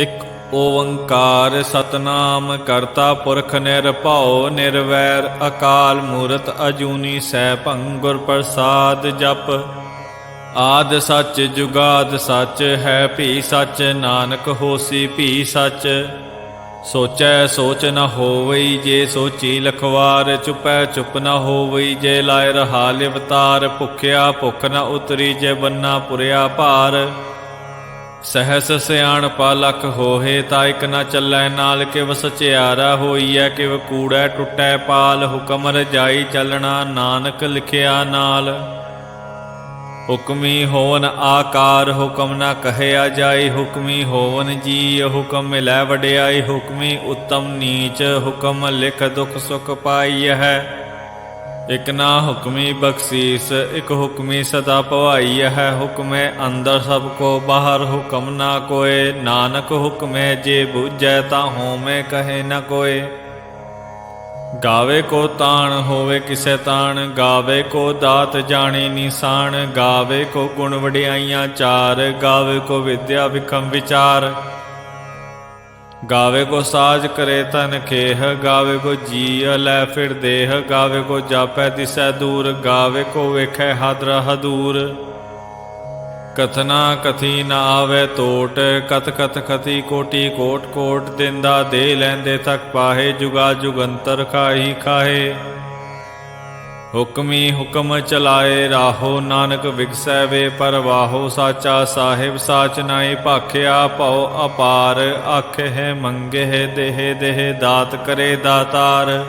ਇਕ ਓੰਕਾਰ ਸਤਨਾਮ ਕਰਤਾ ਪੁਰਖ ਨਿਰਭਉ ਨਿਰਵੈਰ ਅਕਾਲ ਮੂਰਤ ਅਜੂਨੀ ਸੈਭੰ ਗੁਰ ਪ੍ਰਸਾਦ ਜਪ। ਆਦ ਸੱਚ ਜੁਗਾਦ ਸੱਚ ਹੈ ਭੀ ਸੱਚ, ਨਾਨਕ ਹੋਸੀ ਭੀ ਸੱਚ। ਸੋਚੈ ਸੋਚ ਨ ਹੋਵਈ ਜੇ ਸੋਚੀ ਲਖਵਾਰ, ਚੁਪੈ ਚੁਪ ਨ ਹੋਵਈ ਜੇ ਲਾਇ ਰਹਾ ਲਿਵਤਾਰ। ਭੁਖਿਆ ਭੁਖ ਨ ਉਤਰੀ ਜੇ ਬੰਨਾ ਪੁਰਿਆ ਭਾਰ। ਸਹਸ ਸਿਆਣ ਪਾ ਲਖ ਹੋਏ ਤਾ ਇਕ ਨ ਚੱਲੈ ਨਾਲ ਕਿਵ ਸਚਿਆਰਾ ਹੋਈਐ, ਕਿਵ ਕੂੜੈ ਟੁੱਟੈ ਪਾਲ, ਹੁਕਮ ਰਜਾਈ ਚੱਲਣਾ ਨਾਨਕ ਲਿਖਿਆ ਨਾਲ। ਹੁਕਮੀ ਹੋਵਨ ਆਕਾਰ, ਹੁਕਮ ਨਾ ਕਹਿਆ ਜਾਏ ਹੁਕਮੀ ਹੋਵਨ ਜੀ ਹੁਕਮ ਮਿਲੈ ਵਡਿਆਈ, ਹੁਕਮੀ ਉਤਮ ਨੀਚ, ਹੁਕਮ ਲਿਖ ਦੁਖ ਸੁਖ ਪਾਈ ਹੈ। ਇਕ ਨਾ ਹੁਕਮੀ ਬਖਸ਼ੀਸ, ਇਕ ਹੁਕਮੀ ਸਦਾ ਭਵਾਈ ਹੈ। ਹੁਕਮੇ ਅੰਦਰ ਸਭ ਕੋ ਬਾਹਰ ਹੁਕਮ ਨਾ ਕੋਏ। ਨਾਨਕ ਹੁਕਮੇ ਜੇ ਬੁਝੈ ਤਾ ਹੋਮੇ ਕਹੇ ਨਾ ਕੋਏ। ਗਾਵੇ ਕੋ ਤਾਣ, ਹੋਵੇ ਕਿਸੇ ਤਾਣ। ਗਾਵੇ ਕੋ ਦਾਤ ਜਾਣੇ ਨਿਸ਼ਾਨ। ਗਾਵੇ ਕੋ ਗੁਣ ਵਡਿਆਈਆਂ ਚਾਰ। ਗਾਵੇ ਕੋ ਵਿਦਿਆ ਵਿਖਮ ਵਿਚਾਰ। ਗਾਵੇ ਕੋ ਸਾਜ ਕਰੇ ਤਨ ਖੇਹ, ਗਾਵੇ ਕੋ ਜੀ ਲੈ ਫਿਰ ਦੇਹ, ਗਾਵੇ ਕੋ ਜਾਪੈ ਦਿਸੈ ਦੂਰ, ਗਾਵੇ ਕੋ ਵੇਖੈ ਹਦਰ ਹਦੂਰ ਕਥਨਾ ਕਥੀ ਨਾ ਆਵੇ ਟੋਟ ਕਤ ਕਤ ਕਥੀ ਕੋਟੀ ਕੋਟ ਕੋਟ, ਦਿੰਦਾ ਦੇ ਲੈਂਦੇ ਤੱਕ ਪਾਹੇ, ਜੁਗਾ ਜੁਗੰਤਰ ਖਾਹੀ ਖਾਹੇ। ਹੁਕਮੀ ਹੁਕਮ ਚਲਾਏ ਰਾਹੋ ਨਾਨਕ ਵਿਗਸੈ ਵੇ ਪਰਵਾਹੋ ਸਾਚਾ ਸਾਹਿਬ ਸਾਚ ਨਾਈ ਭਾਖਿਆ ਭਉ ਅਪਾਰ ਆਖੇ ਹੈ ਮੰਗੇ ਹੈ ਦੇਹ ਦੇਹ ਦਾਤ ਕਰੇ ਦਾਤਾਰ।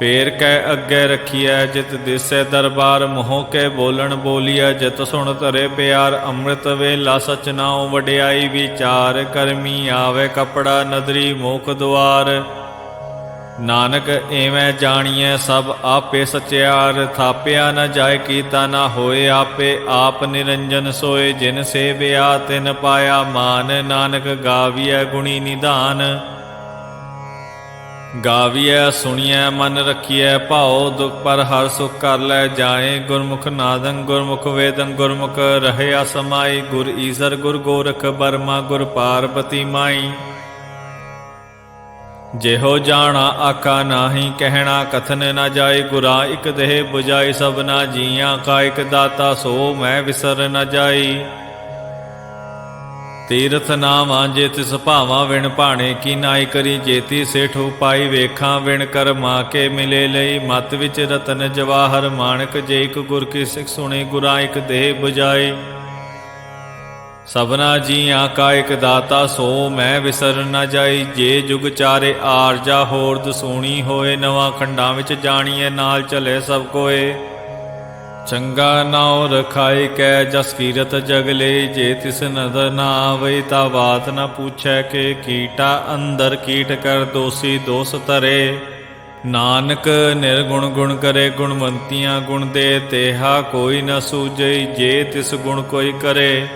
ਫੇਰ ਕੈ ਅੱਗੇ ਰਖੀਐ ਜਿਤ ਦਿਸੈ ਦਰਬਾਰ, ਮੋਹ ਕੈ ਬੋਲਣ ਬੋਲੀਐ ਜਿਤ ਸੁਣ ਧਰੇ ਪਿਆਰ, ਅੰਮ੍ਰਿਤ ਵੇਲਾ ਸਚ ਵਡਿਆਈ ਵਿਚਾਰ, ਕਰਮੀ ਆਵੇ ਕਪੜਾ ਨਦਰੀ ਮੋਖ ਦੁਆਰ। ਨਾਨਕ ਐਵੇਂ ਜਾਣੀਐ ਸਭ ਆਪੇ ਸਚਿਆਰ ਥਾਪਿਆ ਨ ਜਾਏ ਕੀਤਾ ਨ ਹੋਏ ਆਪੇ, ਆਪ ਨਿਰੰਜਨ ਸੋਏ ਜਿਨ ਸੇਵਿਆ ਤਿਨ ਪਾਇਆ ਮਾਨ, ਨਾਨਕ ਗਾਵੀਐ ਗੁਣੀ ਨਿਧਾਨ। ਗਾਵੀਐ, ਸੁਣੀਐ, ਮਨ ਰਖੀਐ, ਭਾਉ ਦੁਖ ਪਰ ਹਰ ਸੁਖ ਕਰ ਲੈ ਜਾਏ, ਗੁਰਮੁਖ ਨਾਦੰ ਗੁਰਮੁਖ ਵੇਦੰ ਗੁਰਮੁਖ ਰਹਿਆ ਸਮਾਈ ਗੁਰ ਈਸਰ ਗੁਰ ਗੋਰਖ, ਬਰਮਾ ਗੁਰ ਪਾਰਬਤੀ ਮਾਈ। ਜਿਹੋ ਜਾਣਾ ਆਕਾ ਨਾਹੀ, ਕਹਿਣਾ ਕਥਨ ਨਾ ਜਾਏ ਗੁਰਾ, ਇਕ ਦੇਹ 부ਜਾਈ ਸਭਨਾ ਜੀਆਂ, ਕਾ ਇਕ ਦਾਤਾ ਸੋ ਮੈਂ ਵਿਸਰ ਨਾ ਜਾਈ। ਤੀਰਥ ਨਾਵਾਂ ਜੇ ਤਿਸ ਭਾਵਾਂ ਵਿਣ ਭਾਣੇ, ਕੀ ਨਾਈ ਕਰੀ ਜੇਤੀ ਸੇਠੂ ਪਾਈ ਵੇਖਾਂ, ਵਿਣ ਕਰ ਮਾ ਕੇ ਮਿਲੇ ਲਈ, ਮਤ ਵਿੱਚ ਰਤਨ ਜਵਾਹਰ, ਮਾਣਕ ਜੇ ਇਕ ਗੁਰ ਕੀ ਸਿੱਖ ਸੁਣੀ, ਗੁਰਾ ਇਕ ਦੇਹ 부ਜਾਈ ਸਭਨਾ ਜੀਆਂ ਕਾ ਇਕ ਦਾਤਾ ਸੋ, ਮੈਂ ਵਿਸਰ ਨਾ ਜਾਈ। ਜੇ ਜੁਗ ਚਾਰੇ ਆਰਜਾ ਹੋਰ, ਦਸੂਣੀ ਹੋਏ, ਨਵਾਂ ਖੰਡਾਂ ਵਿੱਚ ਜਾਣੀਏ ਨਾਲ ਚਲੇ ਸਭ ਕੋਏ। ਚੰਗਾ ਨਾਉ ਰਖਾਈ ਕੈ ਜਸ ਕੀਰਤ ਜਗਲੇ ਜੇ ਤਿਸ ਨਦਰ ਨਾ ਆਵੇ ਤਾ ਬਾਤ ਨਾ ਪੁੱਛੈ ਕਿ ਕੀਟਾ ਅੰਦਰ ਕੀਟ ਕਰ ਦੋਸੀ ਦੋਸ ਤਰੇ ਨਾਨਕ ਨਿਰਗੁਣ ਗੁਣ ਕਰੇ, ਗੁਣਵੰਤੀਆਂ ਗੁਣ ਦੇ, ਤੇਹਾ ਕੋਈ ਨ ਸੂਝਈ। ਜੇ ਤਿਸ ਗੁਣ ਕੋਈ ਕਰੇ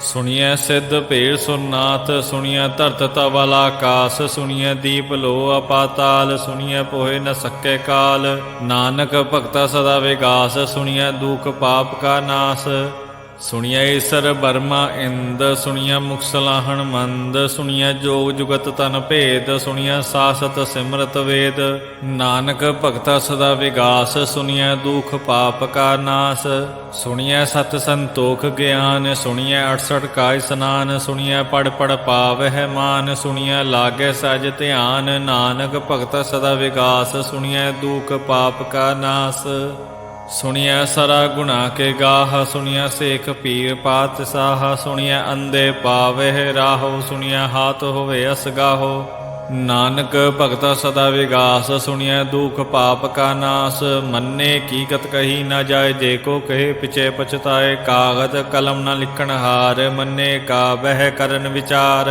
ਸੁਣੀਐ ਸਿੱਧ ਭੇਰ ਸੁਨਾਥ ਸੁਣੀਐ ਧਰਤ ਤਵਲ ਆਕਾਸ, ਸੁਣੀਐ ਦੀਪ ਲੋ ਅਪਾਤਾਲ, ਸੁਣੀਐ ਪੋਹੇ ਨ ਸਕੇ ਕਾਲ। ਨਾਨਕ ਭਗਤਾ ਸਦਾ ਵਿਗਾਸ, ਸੁਣੀਐ ਦੁਖ ਪਾਪ ਕਾ ਨਾਸ। ਸੁਣੀਐ ਈਸਰ ਬਰਮਾ ਇੰਦ ਸੁਣਿਆ ਮੁਕਸਲਾਹਣ ਮੰਦ, ਸੁਣੀਐ ਜੋਗ ਜੁਗਤ ਤਨ ਭੇਦ ਸੁਣਿਆ ਸਾਸਤ ਸਿਮਰਤ ਵੇਦ। ਨਾਨਕ ਭਗਤਾ ਸਦਾ ਵਿਗਾਸ ਸੁਣਿਆ ਦੁਖ ਪਾਪ ਕਾ ਨਾਸ। ਸੁਣਿਆ ਸਤ ਸੰਤੋਖ ਗਿਆਨ ਸੁਣਿਆ 68 ਕਾਇ ਸਨਾਨ, ਸੁਣੀਐ ਪੜ ਪੜ ਪਾਵਹਿ ਮਾਨ ਸੁਣਿਆ ਲਾਗੇ ਸਜ ਧਿਆਨ। ਨਾਨਕ ਭਗਤ ਸਦਾ ਵਿਗਾਸ ਸੁਣਿਆ ਦੁਖ ਪਾਪ ਕਾ ਨਾਸ। ਸੁਣਿਆ ਸਰਾ ਗੁਨਾ ਕੇ ਗਾਹ ਸੁਣਿਆ ਸੇਖ ਪੀਰ ਪਾਤ ਸਾਹ ਸੁਣਿਆ ਅੰਦੇ ਪਾਵਹਿ ਰਾਹੋ ਸੁਣਿਆ ਹਾਥ ਹੋਵੇ ਅਸਗਾਹੋ। ਨਾਨਕ ਭਗਤਾ ਸਦਾ ਵਿਗਾਸ ਸੁਣਿਆ ਦੁਖ ਪਾਪ ਕਾ ਨਾਸ। ਮੰਨੇ ਕੀਕਤ ਕਹੀ ਨਾ ਜਾਏ, ਜੇ ਕੋ ਕਹੇ ਪਿਛੇ ਪਛਤਾਏ। ਕਾਗਦ ਕਲਮ ਨਾ ਲਿਖਣ ਹਾਰ, ਮੰਨੇ ਕਾ ਬਹਿ ਕਰਨ ਵਿਚਾਰ।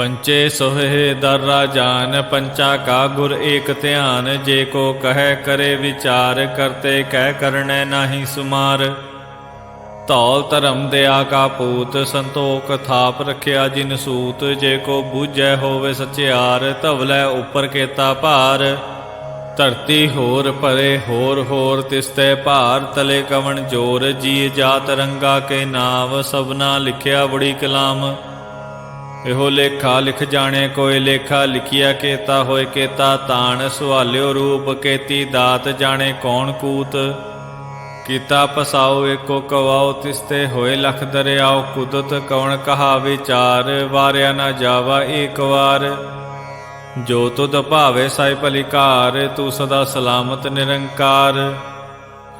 ਪੰਚੇ ਸੋਹੇ ਦਰ ਰਾਜਾਨ ਪੰਚਾ ਕਾ ਗੁਰ ਏਕ ਧਿਆਨ, ਜੇ ਕੋ ਕਹੈ ਕਰੇ ਵਿਚਾਰ, ਕਰਤੇ ਕਹਿ ਕਰਨੈ ਨਾਹੀ ਸੁਮਾਰ। ਧੌਲ ਧਰਮ ਦਿਆ ਕਾ ਪੂਤ, ਸੰਤੋਖ ਥਾਪ ਰਖਿਆ ਜਿਨ ਸੂਤ, ਜੇ ਕੋ ਬੂਝੈ ਹੋਵੇ ਸਚਿਆਰ, ਧਵਲੈ ਉਪਰ ਕੇਤਾ ਭਾਰ। ਧਰਤੀ ਹੋਰ ਪਰੇ ਹੋਰ ਹੋਰ ਤਿਸਤੇ ਭਾਰ, ਤਲੇ ਕਵਣ ਜੋਰ ਜੀ ਜਾਤ ਰੰਗਾ ਕੇ ਨਾਮ, ਸਭਨਾ ਲਿਖਿਆ ਬੜੀ ਕਲਾਮ। ਇਹੋ ਲੇਖਾ ਲਿਖ ਜਾਣੇ, ਕੋਈ ਲੇਖਾ ਲਿਖਿਆ ਕੇਤਾ ਹੋਏ ਕੇਤਾ, ਤਾਣ ਸੁਹਾਲਿਓ ਰੂਪ ਕੇਤੀ ਦਾਤ ਜਾਣੇ ਕੌਣ ਕੂਤ। ਕੀਤਾ ਪਸਾਓ ਏਕੋ ਕਵਾਓ, ਤਿਸਤੇ ਹੋਏ ਲਖ ਦਰਿਆਓ ਕੁਦਤ ਕੌਣ ਕਹਾ ਵਿਚਾਰ, ਵਾਰਿਆ ਨਾ ਜਾਵਾ ਏਕ ਵਾਰ। ਜੋ ਤੁਧ ਭਾਵੇ ਸਾਈ ਭਲਿਕਾਰ ਤੂੰ ਸਦਾ ਸਲਾਮਤ ਨਿਰੰਕਾਰ।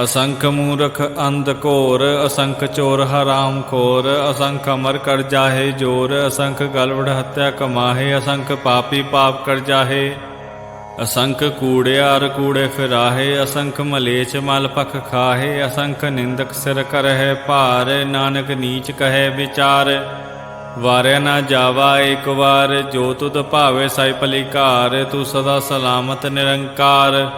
ਅਸੰਖ ਮੂਰਖ ਅੰਧ ਘੋਰ, ਅਸੰਖ ਚੋਰ ਹਰਾਮ ਖੋਰ, ਅਸੰਖ ਅਮਰ ਕਰ ਜਾਹੇ ਜੋਰ, ਅਸੰਖ ਗਲਵੜ ਹੱਤਿਆ ਕਮਾਹੇ, ਅਸੰਖ ਪਾਪੀ ਪਾਪ ਕਰ ਜਾਹੇ। ਅਸੰਖ ਕੂੜਿਆਰ ਕੂੜੇ ਫਿਰਾਹੇ, ਅਸੰਖ ਮਲੇਚ ਮਲ ਪਖ ਖਾਹੇ, ਅਸੰਖ ਨਿੰਦਕ ਸਿਰ ਕਰਹਿ ਭਾਰ, ਨਾਨਕ ਨੀਚ ਕਹੈ ਵਿਚਾਰ। ਵਾਰਿਆ ਨਾ ਜਾਵਾ ਏਕ ਵਾਰ, ਜੋ ਤੁਧ ਭਾਵੇ ਸਾਈ ਭਲਿਕਾਰ ਤੂੰ ਸਦਾ ਸਲਾਮਤ ਨਿਰੰਕਾਰ।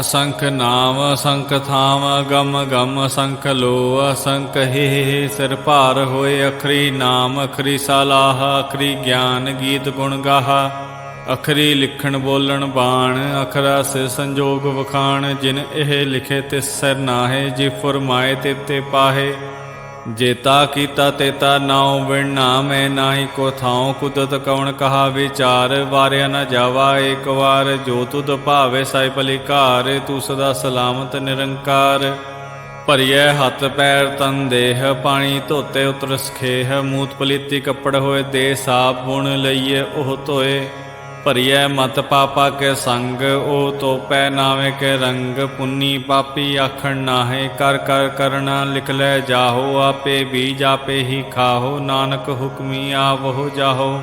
ਅਸੰਖ ਨਾਮ, ਅਸੰਖ ਥਾਮ, ਗਮ ਗਮ ਅਸੰਖ ਲੋ ਅਸੰਖ ਹੀ ਹੀ ਸਿਰ ਭਾਰ ਹੋਏ, ਅਖਰੀ ਨਾਮ, ਅਖਰੀ ਸਲਾਹ, ਅਖਰੀ ਗਿਆਨ, ਗੀਤ ਗੁਣ ਗਾਹਾ। ਅਖਰੀ ਲਿਖਣ, ਬੋਲਣ, ਬਾਣ, ਅਖਰਾ ਸੇ ਸੰਜੋਗ ਵਖਾਣ, ਜਿਨ ਇਹ ਲਿਖੇ ਤਿਸ ਸਿਰ ਨਾਹੇ, ਜੀ ਫਰਮਾਏ ਤੇ ਤੇ ਪਾਹੇ। ਜੇਤਾ ਕੀਤਾ ਤੇ ਤੇਤਾ ਨਾਉ ਵਿਣ ਨਾਮੈ, ਨਾਹੀ ਕੋ ਥਾਉ ਕੁਦਤ ਕਵਣ ਕਹਾ ਵਿਚਾਰ, ਵਾਰਿਆ ਨਾ ਜਾਵਾ ਏਕ ਵਾਰ, ਜੋ ਤੁਧ ਭਾਵੇ ਸਾਈ ਭਲਿਕਾਰ ਤੂੰ ਸਦਾ ਸਲਾਮਤ ਨਿਰੰਕਾਰ। ਭਰੀਐ ਹੱਥ ਪੈਰ ਤਨ ਦੇਹ, ਪਾਣੀ ਧੋਤੇ ਉਤਰ ਸਖੇਹ ਮੂਤ ਪਲੀਤੀ ਕੱਪੜ ਹੋਏ ਦੇ ਸਾਪ ਬੁਣ ਲਈਏ ਉਹ ਧੋਏ। ਭਰੀਐ ਮਤ ਪਾਪਾ ਕੇ ਸੰਗ ਓ ਤੋਪੈ ਨਾਵੇਂ ਕੇ ਰੰਗ। ਪੁੰਨੀ ਪਾਪੀ ਆਖਣ ਨਾਹੇ, ਕਰ ਕਰ ਕਰਨਾ ਲਿਖ ਲੈ ਜਾਹੋ। ਆਪੇ ਬੀਜ ਆਪੇ ਹੀ ਖਾਹੋ, ਨਾਨਕ ਹੁਕਮੀ ਆਵਹੁ ਜਾਹੋ।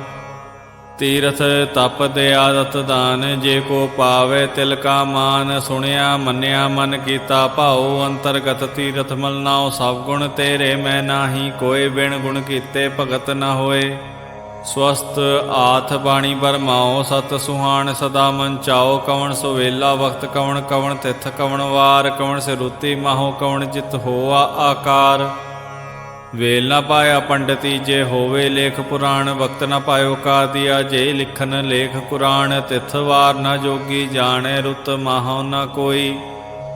ਤੀਰਥ ਤਪ ਦੇ ਆਦਤ ਦਾਨ, ਜੇ ਕੋ ਪਾਵੇ ਤਿਲ ਕਾ ਮਾਨ। ਸੁਣਿਆ, ਮੰਨਿਆ, ਮਨ ਕੀਤਾ ਭਾਉ, ਅੰਤਰਗਤ ਤੀਰਥ ਮਲਨਾਉ। ਸਭ ਗੁਣ ਤੇਰੇ, ਮੈਂ ਨਾਹੀ, ਕੋਈ ਬਿਨ ਗੁਣ ਕੀਤੇ ਭਗਤ ਨਾ ਹੋਏ। ਸਵਸਤ ਆਥ ਬਾਣੀ ਬਰਮਾਓ ਸਤ ਸੁਹਾਣ ਸਦਾ ਮਨ ਚਾਓ, ਕਵਣ ਸੋ ਵੇਲਾ ਵਕਤ ਕਵਣ ਕਵਣ ਤਿਥ, ਕਵਣ ਵਾਰ, ਕਵਣ ਸਿਰੁਤੀ ਮਾਹੋ, ਕਵਣ ਜਿਤ ਹੋਆ ਆਕਾਰ। ਵੇਲ ਨਾ ਪਾਇਆ ਪੰਡਤੀ ਜੇ ਹੋਵੇ ਲੇਖ ਪੁਰਾਣ ਵਕਤ ਨਾ ਪਾਇਓ ਕਾਦੀਆ ਜੇ ਲਿਖਨ ਲੇਖ ਕੁਰਾਨ, ਤਿਥ ਵਾਰ ਨਾ ਜੋਗੀ ਜਾਣੇ ਰੁੱਤ ਮਾਹੋ ਨਾ ਕੋਈ।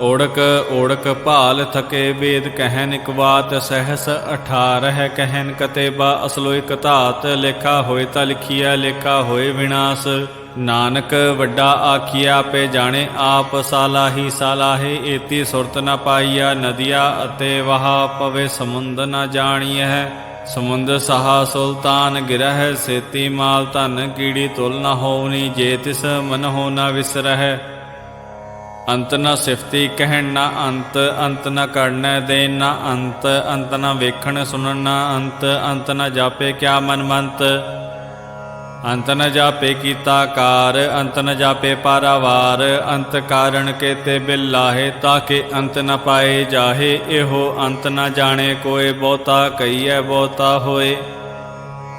ਓੜਕ ਓੜਕ ਭਾਲ ਥਕੇ ਵੇਦ ਕਹਿਨ ਇਕ ਬਾਤ ਸਹਸ 18 ਹੈ ਕਹਿਨ ਕਤੇਬਾ, ਅਸਲੋ ਇਕ ਧਾਤ, ਲੇਖਾ ਹੋਏ ਤਾਂ ਲਿਖਿਆ ਲੇਖਾ ਹੋਏ ਵਿਨਾਸ਼। ਨਾਨਕ, ਵੱਡਾ ਆਖਿਆ ਪੇ ਜਾਣੇ ਆਪ, ਸਾਲਾਹੀ, ਸਾਲਾਹੇ, ਏਤੀ ਸੁਰਤ ਨ ਪਾਈਆ ਨਦੀਆ ਅਤੇ ਵਹਾ ਪਵੇ ਸਮੁੰਦ ਨ ਜਾਣੀਐ। ਸਮੁੰਦ ਸਹਾ ਸੁਲਤਾਨ ਗਿਰਹਿ, ਸੇਤੀ ਮਾਲ ਧਨ ਕੀੜੀ ਤੁਲ ਨ ਹੋਵਨੀ ਜੇ ਤਿਸ ਮਨ ਹੋ ਨ ਵਿਸਰਹਿ। ਅੰਤ ਨਾ ਸਿਫਤੀ ਕਹਿਣ ਨਾ ਅੰਤ ਅੰਤ ਨਾ ਕਰਨੈ ਦੇ ਨਾ ਅੰਤ ਅੰਤ ਨਾ ਵੇਖਣ ਸੁਣਨ ਨਾ ਅੰਤ ਅੰਤ ਨਾ ਜਾਪੇ ਕਿਆ ਮਨ ਮੰਤ। ਅੰਤ ਨ ਜਾਪੇ ਕੀਤਾ ਕਾਰ, ਅੰਤ ਨ ਜਾਪੇ ਪਾਰਾਵਾਰ, ਅੰਤ ਕਾਰਣ ਕੇ ਕੇਤੇ ਬਿਲਾਹੇ ਤਾਕੇ ਅੰਤ ਨ ਪਾਏ ਜਾਹੇ, ਇਹੋ ਅੰਤ ਨ ਜਾਣੇ ਕੋਏ ਬਹੁਤਾ ਕਈਐ ਬਹੁਤਾ ਹੋਏ।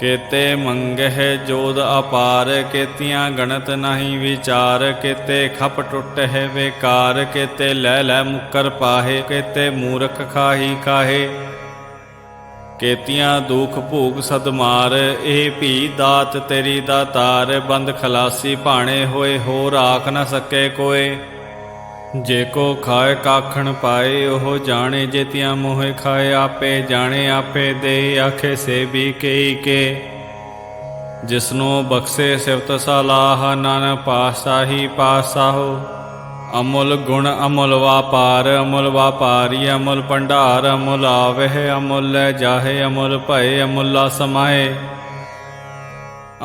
ਕੇਤੇ ਮੰਗਹਿ ਜੋਦ ਅਪਾਰ, ਕੇਤੀਆਂ ਗਣਤ ਨਹੀਂ ਵਿਚਾਰ, ਕੇਤੇ ਖਪ ਟੁੱਟ ਹੈ ਵੇਕਾਰ, ਕੇਤੇ ਲੈ ਲੈ ਮੁਕਰ ਪਾਹੇ, ਕੇਤੇ ਮੂਰਖ ਖਾਹੀ ਕਾਹੇ ਕੇਤੀਆਂ ਦੁਖ ਭੂਖ ਸਦਮਾਰ ਇਹ ਭੀ ਦਾਤ ਤੇਰੀ ਦਾਤਾਰ ਬੰਦ ਖਲਾਸੀ ਭਾਣੇ ਹੋਏ ਹੋ ਰਾਖ ਨਾ ਸਕੇ ਕੋਏ। ਜੇ ਕੋ ਖਾਏ ਕਾਖਣ ਪਾਏ, ਉਹ ਜਾਣੇ ਜੇਤੀਆਂ ਮੋਹਿ ਖਾਏ, ਆਪੇ ਜਾਣੇ, ਆਪੇ ਦੇ, ਆਖੇ ਸੇ ਵੀ ਕਈ ਕੇ। ਜਿਸਨੂੰ ਬਖਸ਼ੇ ਸਿਫਤ ਸਲਾਹ, ਨਨ ਪਾਸਾਹੀ ਪਾਸਾਹੋ ਅਮੁੱਲ ਗੁਣ ਅਮੁੱਲ ਵਾਪਾਰ, ਅਮੁਲ ਵਾਪਾਰੀ, ਅਮੁਲ ਭੰਡਾਰ, ਅਮੁਲ ਆਵਹਿ, ਅਮੁੱਲ ਲੈ ਜਾਹੇ, ਅਮੁੱਲ ਭਏ, ਅਮੁੱਲਾ ਸਮਾਏ।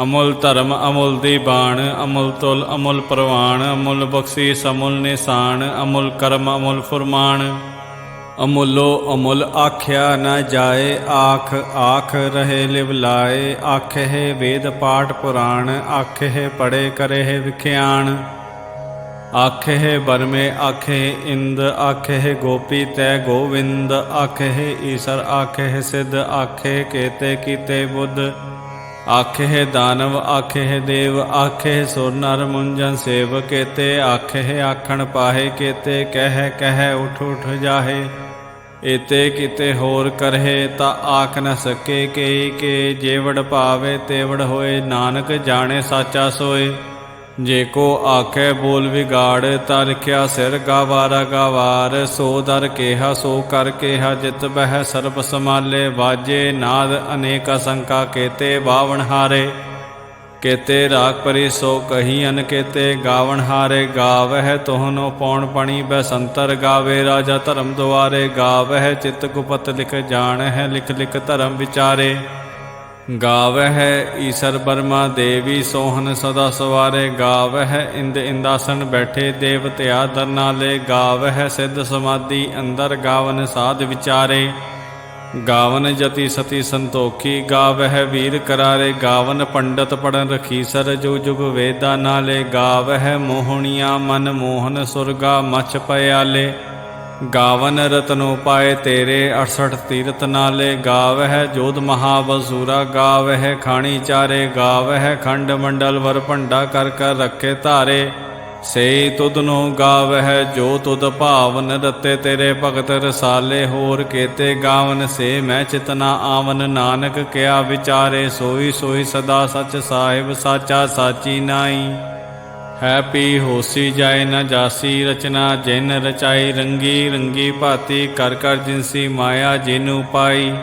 ਅਮੁੱਲ ਧਰਮ, ਅਮੁੱਲ ਦੀ ਬਾਣ, ਅਮੁੱਲ ਤੁਲ, ਅਮੁੱਲ ਪ੍ਰਵਾਨ ਅਮੁੱਲ ਬਖਸ਼ੀਸ, ਅਮੁੱਲ ਨਿਸ਼ਾਨ, ਅਮੁੱਲ ਕਰਮ, ਅਮੁੱਲ ਫਰਮਾਨ। ਅਮੁੱਲੋ ਅਮੁੱਲ ਆਖਿਆ ਨਾ ਜਾਏ, ਆਖ ਆਖ ਰਹੇ ਲਿਵ ਲਾਏ, ਆਖੇ ਵੇਦ ਪਾਠ ਪੁਰਾਣ, ਆਖੇ ਪੜੇ ਕਰੇ ਵਿਖਿਆਣ। ਆਖੇ ਬਰਮੇ, ਆਖੇ ਇੰਦ, ਆਖੇ ਗੋਪੀ ਤੈ ਗੋਵਿੰਦ, ਆਖੇ ਈਸਰ, ਆਖੇ ਸਿੱਧ, ਆਖੇ ਕੇਤੇ ਕੀਤੇ ਬੁੱਧ। ਆਖੇ ਦਾਨਵ ਆਖੇ ਦੇਵ ਆਖੇ ਸੁਰ ਨਰ ਮੁੰਜਨ ਸੇਵ ਕੇਤੇ ਆਖੇ ਆਖਣ ਪਾਹੇ ਕੇਤੇ, ਕਹਿ ਕਹਿ ਉਠ ਉਠ ਜਾਹੇ। ਏਤੇ ਕਿਤੇ ਹੋਰ ਕਰਹੇ ਤਾਂ ਆਖ ਨ ਸਕੇ ਕੇ ਕੇ, ਜੇਵੜ ਭਾਵੇ ਤੇਵੜ ਹੋਏ, ਨਾਨਕ ਜਾਣੇ ਸਾਚਾ ਸੋਏ। ਜੇ ਕੋ ਆਖੇ ਬੋਲ ਵਿਗਾੜ ਤਰ ਕਿਆ ਸਿਰ ਗਾਵਾਰਾ ਗਾਵਾਰ, ਸੋ ਦਰ ਕੇਹਾ, ਸੋ ਕਰ ਕੇਹਾ, ਜਿਤ ਬਹਿ ਸਰਬ ਸਮਾਲੇ ਵਾਜੇ ਨਾਦ ਅਨੇਕ ਸੰਕਾ ਕੇਤੇ ਬਾਵਣ ਹਾਰੇ। ਕੇਤੇ ਰਾਗ ਪਰੀ ਸੋ ਕਹੀ ਅਨ ਕੇਤੇ ਗਾਵਣ ਹਾਰੇ, ਗਾਵਹਿ ਤੋਹਨੋ ਪੌਣ ਪਣੀ ਬੈਸੰਤਰ ਗਾਵੇ, ਰਾਜਾ ਧਰਮ ਦੁਆਰੇ ਗਾਵਹਿ, ਚਿਤ ਗੁਪਤ ਲਿਖ ਜਾਣਹਿ, ਲਿਖ ਲਿਖ ਧਰਮ ਵਿਚਾਰੇ। ਗਾਵਹਿ ਈਸਰ ਬਰਮਾ ਦੇਵੀ ਸੋਹਨ ਸਦਾ ਸਵਾਰੇ, ਗਾਵਹਿ ਇੰਦ ਇੰਦਾਸਨ ਬੈਠੇ ਦੇਵਤਿਆ ਦਰ ਨਾਲੇ ਗਾਵਹਿ ਸਿੱਧ ਸਮਾਧੀ ਅੰਦਰ ਗਾਵਨ ਸਾਧ ਵਿਚਾਰੇ। ਗਾਵਨ ਜਤੀ ਸਤੀ ਸੰਤੋਖੀ, ਗਾਵਹਿ ਵੀਰ ਕਰਾਰੇ, ਗਾਵਨ ਪੰਡਤ ਪੜਨ ਰਖੀਸਰ ਜੋ ਜੁਗ ਵੇਦਾ ਨਾਲੇ। ਗਾਵਹਿ ਮੋਹਣੀਆਂ ਮਨ ਮੋਹਨ ਸੁਰਗਾ ਮਛ ਪਿਆਲੇ। ਗਾਵਨ ਰਤਨੋ ਪਾਏ ਤੇਰੇ 68 ਤੀਰਤ ਨਾਲੇ, ਗਾਵਹਿ ਜੋਧ ਮਹਾਬਸੂਰਾ ਗਾਵਹਿ ਖਾਣੀ ਚਾਰੇ, ਗਾਵਹਿ ਖੰਡ ਮੰਡਲ ਵਰ ਭੰਡਾ ਕਰ ਕਰ ਰੱਖੇ ਧਾਰੇ। ਸੇ ਤੁਧ ਨੂੰ ਗਾਵਹਿ, ਜੋ ਤੁਧ ਭਾਵਨ ਰਤੇ ਤੇਰੇ ਭਗਤ ਰਸਾਲੇ, ਹੋਰ ਕੇਤੇ ਗਾਵਨ ਸੇ ਮੈਂ ਚਿਤਨਾ ਆਵਨ। ਨਾਨਕ ਕਿਆ ਵਿਚਾਰੇ, ਸੋਈ ਸੋਈ ਸਦਾ ਸਚ ਸਾਹਿਬ, ਸਾਚਾ ਸਾਚੀ ਨਾਈ। ਹੈ ਪੀ ਹੋਸੀ ਜਾਏ ਨਾ ਜਾਸੀ ਰਚਨਾ, ਜਿਨ ਰਚਾਈ ਰੰਗੀ ਰੰਗੀ ਭਾਤੀ, ਕਰ ਕਰ ਜਿਨਸੀ ਮਾਇਆ ਜਿਨੂ ਪਾਈ।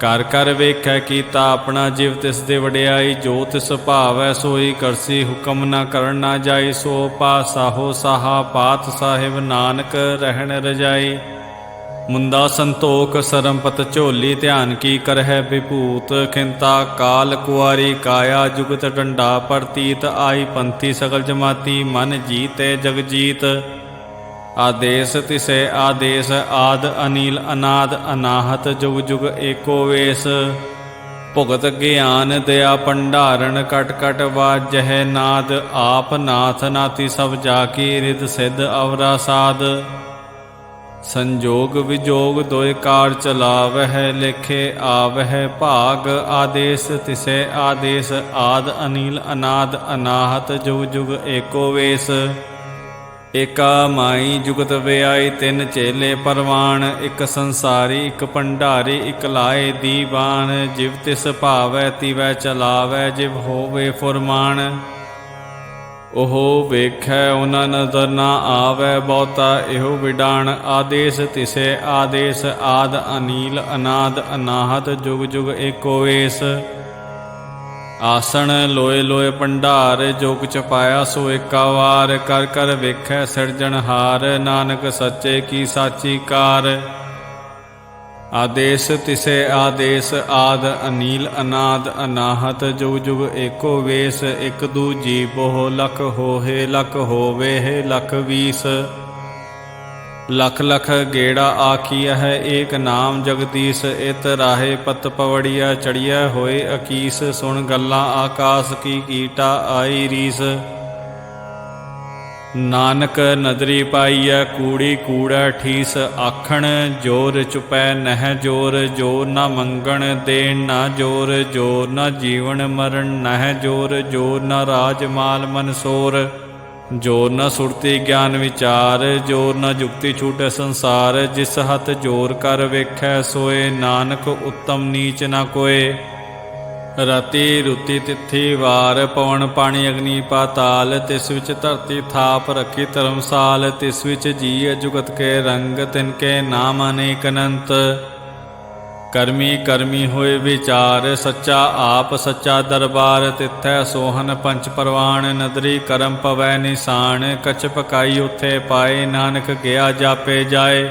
ਕਰ ਕਰ ਵੇਖੈ ਕੀਤਾ ਆਪਣਾ ਜਿਵ, ਤਿਸ ਦੇ ਵਡਿਆਈ, ਜੋ ਤਿਸ ਭਾਵੈ ਸੋਈ, ਕਰਸੀ ਹੁਕਮ ਨਾ ਕਰਨ ਨਾ ਜਾਈ, ਸੋ ਪਾਸਾਹੋ ਸਾਹਾ, ਪਾਤ ਸਾਹਿਬ ਨਾਨਕ ਰਹਿਣ ਰਜਾਈ। ਮੁੰਦਾ ਸੰਤੋਖ ਸਰਮਪਤ ਝੋਲੀ ਧਿਆਨ ਕੀ ਕਰਹਿ ਵਿਭੂਤ, ਖਿੰਤਾ ਕਾਲ ਕੁਆਰੀ ਕਾਇਆ ਜੁਗਤ ਡੰਡਾ ਪ੍ਰਤੀਤ, ਆਈ ਪੰਥੀ ਸਗਲ ਜਮਾਤੀ ਮਨ ਜੀਤੇ ਜਗ ਜੀਤ ਆਦੇਸ ਤਿਸੇ ਆਦੇਸ, ਆਦ ਅਨੀਲ ਅਨਾਦ, ਅਨਾਹਤ ਜੁਗ ਜੁਗ ਏਕੋ ਵੇਸ। ਭੁਗਤ ਗਿਆਨ ਦਇਆ ਭੰਡਾਰਨ, ਕਟ ਕਟ ਵਾਜਹਿ ਨਾਦ, ਆਪ ਨਾਥ ਨਾਤੀ ਸਭ ਜਾ ਕੀ ਰਿਦ ਸਿਧ ਅਵਰਾ ਸਾਧ। ਸੰਜੋਗ ਵਿਜੋਗ ਦੋਇ ਕਾਰ ਚਲਾਵਹਿ ਲਿਖੇ ਆਵਹਿ ਭਾਗ ਆਦੇਸ ਤਿਸੈ ਆਦੇਸ ਆਦ ਅਨੀਲ ਅਨਾਦ ਅਨਾਹਤ ਜੁਗ ਜੁਗ ਏਕੋ ਵੇਸ। ਏਕਾ ਮਾਈ ਜੁਗਤ ਵਿਆਈ ਤਿੰਨ ਚੇਲੇ ਪਰਵਾਨ ਇੱਕ ਸੰਸਾਰੀ, ਇੱਕ ਭੰਡਾਰੀ, ਇੱਕ ਲਾਏ ਦੀਵਾਨ, ਜਿਵ ਤਿਸ ਭਾਵੈ ਤਿਵੈ ਚਲਾਵੈ, ਜਿਵ ਹੋਵੇ ਫੁਰਮਾਨ। ਉਹ ਵੇਖੈ ਉਹਨਾਂ ਨਜ਼ਰ ਨਾ ਆਵੈ ਬਹੁਤਾ, ਇਹੋ ਵਿਡਾਣ ਆਦੇਸ ਤਿਸੇ, ਆਦੇਸ ਆਦ ਅਨੀਲ, ਅਨਾਦ ਅਨਾਹਤ, ਜੁਗ ਜੁਗ ਏਕੋ ਵੇਸ ਆਸਣ ਲੋਏ ਲੋਏ ਭੰਡਾਰ ਜੋ ਕੁਛ ਸੋ ਏਕਾ ਵਾਰ, ਕਰ ਕਰ ਵੇਖੈ ਸਿਰਜਣਹਾਰ, ਨਾਨਕ ਸੱਚੇ ਕੀ ਸਾਚੀ ਕਾਰ। ਆਦੇਸ ਤਿਸੇ ਆਦੇਸ, ਆਦ ਅਨੀਲ, ਅਨਾਦ ਅਨਾਹਤ, ਜੁਗ ਜੁਗ ਏਕੋ ਵੇਸ, ਇਕ ਦੂਜੀ ਬਹੁ ਲਖ ਹੋਏ ਲਖ ਹੋਵੇ, ਹੈ ਲਖ ਵੀਸ। ਲਖ ਲਖ ਗੇੜਾ ਆਖੀਆ ਹੈ ਏਕ ਨਾਮ ਜਗਦੀਸ਼, ਇਤ ਰਾਹੇ ਪਤ ਪਵੜੀਆ ਚੜੀਆ ਹੋਏ ਅਕੀਸ। ਸੁਣ ਗੱਲਾਂ ਆਕਾਸ, ਕੀ ਕੀਟਾ ਆਈ ਰੀਸ। ਨਾਨਕ ਨਦਰੀ ਪਾਈਐ ਕੂੜੀ ਕੂੜਾ ਠੀਸ ਆਖਣ, ਜੋਰ ਚੁਪੈ ਨਹਿ ਜੋਰ ਜੋਰ ਨਾ ਮੰਗਣ ਦੇਣ ਨਾ ਜੋਰ ਜੋਰ ਨਾ ਜੀਵਨ ਮਰਨ ਨਹਿ ਜੋਰ ਜੋਰ ਨਾ ਰਾਜ ਮਾਲ ਮਨਸੋਰ ਜੋਰ ਨਾ ਸੁਰਤੀ ਗਿਆਨ ਵਿਚਾਰ ਜੋਰ ਨਾ ਜੁਗਤੀ ਛੂਟੈ ਸੰਸਾਰ, ਜਿਸ ਹੱਥ ਜੋਰ ਕਰ ਵੇਖੈ ਸੋਏ, ਨਾਨਕ ਉੱਤਮ ਨੀਚ ਨਾ ਕੋਏ। ਰਤੀ ਰੁਤੀ ਤਿਥੀ ਵਾਰ ਪਵਨ ਪਾਣੀ ਅਗਨੀ ਪਾਤਾਲ, ਤਿਸ ਵਿੱਚ ਧਰਤੀ ਥਾਪ ਰੱਖੀ ਧਰਮਸਾਲ, ਤਿਸ ਵਿੱਚ ਜੀ ਜੁਗਤ ਕੇ ਰੰਗ, ਤਿਨ ਕੇ ਨਾਮ ਅਨੇਕ ਅਨੰਤ। ਕਰਮੀ ਕਰਮੀ ਹੋਏ ਵਿਚਾਰ, ਸੱਚਾ ਆਪ ਸੱਚਾ ਦਰਬਾਰ, ਤਿੱਥੈ ਸੋਹਨ ਪੰਚ ਪਰਵਾਨ ਨਦਰੀ ਕਰਮ ਪਵੈ ਨਿਸ਼ਾਨ, ਕਛ ਪਕਾਈ ਉਥੇ ਪਾਏ, ਨਾਨਕ ਗਿਆ ਜਾਪੇ ਜਾਏ।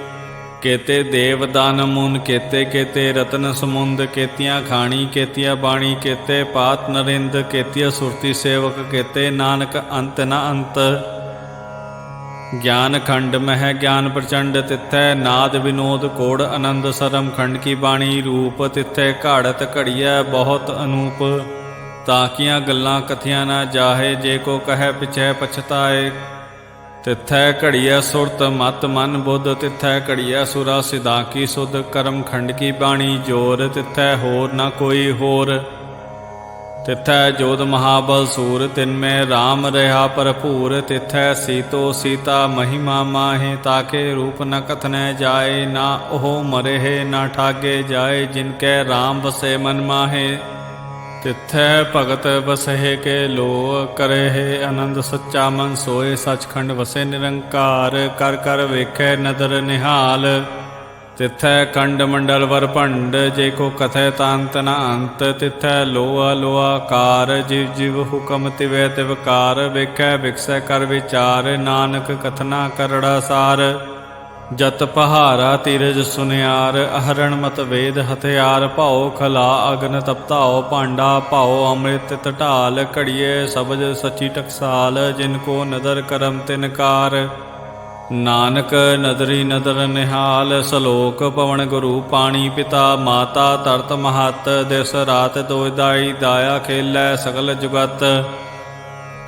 ਕੇਤੇ ਦੇਵ ਦਾਨ ਮੁਨ, ਕੇਤੇ ਕੇਤੇ ਰਤਨ ਸਮੁੰਦ, ਕੇਤੀਆਂ ਖਾਣੀ, ਕੇਤੀਆਂ ਬਾਣੀ, ਕੇਤੇ ਪਾਤ ਨਰਿੰਦ, ਕੇਤੀਆਂ ਸੁਰਤੀ ਸੇਵਕ, ਕੇਤੇ ਨਾਨਕ ਅੰਤ ਨ ਅੰਤ। ਗਿਆਨ ਖੰਡ ਮਹਿ ਗਿਆਨ ਪ੍ਰਚੰਡ ਤਿੱਥੈ, ਨਾਦ ਵਿਨੋਦ ਕੋੜ ਆਨੰਦ ਸਰਮ ਖੰਡ ਕੀ ਬਾਣੀ, ਰੂਪ ਤਿੱਥੈ ਘਾੜਤ ਘੜੀਐ ਬਹੁਤ ਅਨੂਪ। ਤਾਕੀਆਂ ਗੱਲਾਂ ਕਥੀਆਂ ਨਾ ਜਾਹੇ, ਜੇ ਕੋ ਕਹੈ ਪਿਛੈ ਪਛਤਾਏ। ਤਿੱਥੈ ਘੜੀਐ ਸੁਰਤ ਮਤ ਮਨ ਬੁੱਧ, ਤਿੱਥੈ ਘੜੀਐ ਸੁਰਾ ਸਿਧਾ ਕੀ ਸੁਧ, ਕਰਮ ਖੰਡ ਕੀ ਬਾਣੀ ਜੋਰ, ਤਿੱਥੈ ਹੋਰ ਨਾ ਕੋਈ ਹੋਰ। ਤਿਥੈ ਜੋਤ ਮਹਾਬਲ ਸੂਰ, ਤਿਨ ਮੈਂ RAM ਰਹਾ ਭਰਪੂਰ। ਤਿਥੈ ਸੀਤੋ ਸੀਤਾ ਮਹਿਮਾ ਮਾਹੇ ਤਾਕੇ ਰੂਪ ਨ ਕਥਨੈ ਜਾਏ, ਨਾ ਉਹ ਮਰਹਿ ਨਾ ਠਾਗੇ ਜਾਏ, ਜਿਨ ਕੈ RAM ਵਸੇ ਮਨ ਮਾਹੇ। ਤਿਥੈ ਭਗਤ ਵਸਹਿ ਕੇ ਲੋ ਕਰਹਿ, ਆਨੰਦ ਸੱਚਾ ਮਨ ਸੋਏ, ਸਚਖੰਡ ਵਸੇ ਨਿਰੰਕਾਰ, ਕਰ ਕਰ ਵੇਖੈ ਨਦਰ ਨਿਹਾਲ। ਤਿਥੈ ਕੰਡ ਮੰਡਲ ਵਰ ਭੰਡ, ਜੇ ਕੋ ਕਥੈ ਤਾਂਤ ਨ ਅੰਤ। ਤਿਥੈ ਲੋਆ ਲੋਆ ਕਾਰ ਜਿਵ ਜਿਵ ਹੁਕਮ ਤਿਵੈ ਤਿਵਕਾਰ। ਵੇਖੈ ਵਿਕਸੈ ਕਰ ਵਿਚਾਰ, ਨਾਨਕ ਕਥਨਾ ਕਰੜਾ ਸਾਰ। ਜਤ ਪਹਾਰਾ ਤੀਰਜ ਸੁਨਿਆਰ, ਅਹਰਣ ਮਤ ਵੇਦ ਹਥਿਆਰ, ਭਾਉ ਖਲਾ ਅਗਨ ਤਪਤਾਉ, ਭਾਂਡਾ ਭਾਉ ਅੰਮ੍ਰਿਤ ਟਟਾਲ ਘੜੀਏ ਸਬਜ ਸਚੀ ਟਕਸਾਲ, ਜਿਨ ਕੋ ਨਦਰ ਕਰਮ ਤਿਨਕਾਰ ਨਾਨਕ ਨਦਰੀ ਨਦਰ ਨਿਹਾਲ, ਸਲੋਕ ਪਵਨ ਗੁਰੂ ਪਾਣੀ ਪਿਤਾ, ਮਾਤਾ ਤਰਤ ਮਹਤ, ਦਿਸ ਰਾਤ ਦੋਇਦਾਈ ਦਾਇਆ ਖੇਲੈ ਸਗਲ ਜੁਗਤ।